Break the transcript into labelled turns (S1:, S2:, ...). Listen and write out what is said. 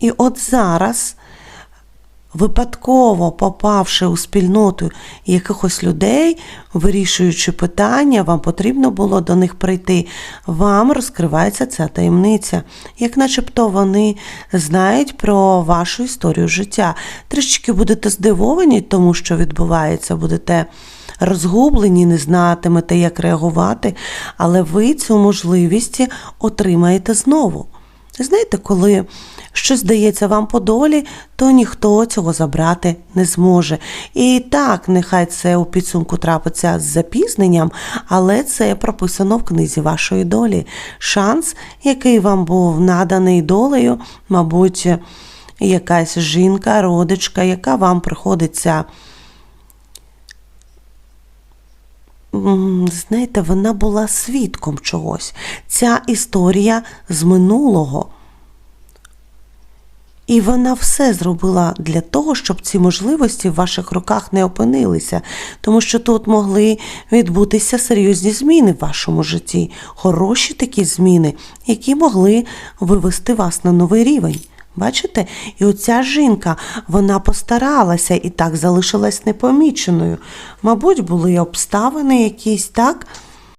S1: І от зараз, випадково попавши у спільноту якихось людей, вирішуючи питання, вам потрібно було до них прийти. Вам розкривається ця таємниця, як начебто вони знають про вашу історію життя. Трішечки будете здивовані тому, що відбувається, будете розгублені, не знатимете, як реагувати, але ви цю можливість отримаєте знову. Знаєте, коли щось дається вам по долі, то ніхто цього забрати не зможе. І так, нехай це у підсумку трапиться з запізненням, але це прописано в книзі вашої долі. Шанс, який вам був наданий долею, мабуть, якась жінка, родичка, яка вам приходиться. Знаєте, вона була свідком чогось. Ця історія з минулого. І вона все зробила для того, щоб ці можливості в ваших руках не опинилися, тому що тут могли відбутися серйозні зміни в вашому житті, хороші такі зміни, які могли вивести вас на новий рівень. Бачите? І оця жінка, вона постаралася і так залишилась непоміченою. Мабуть, були обставини якісь, так?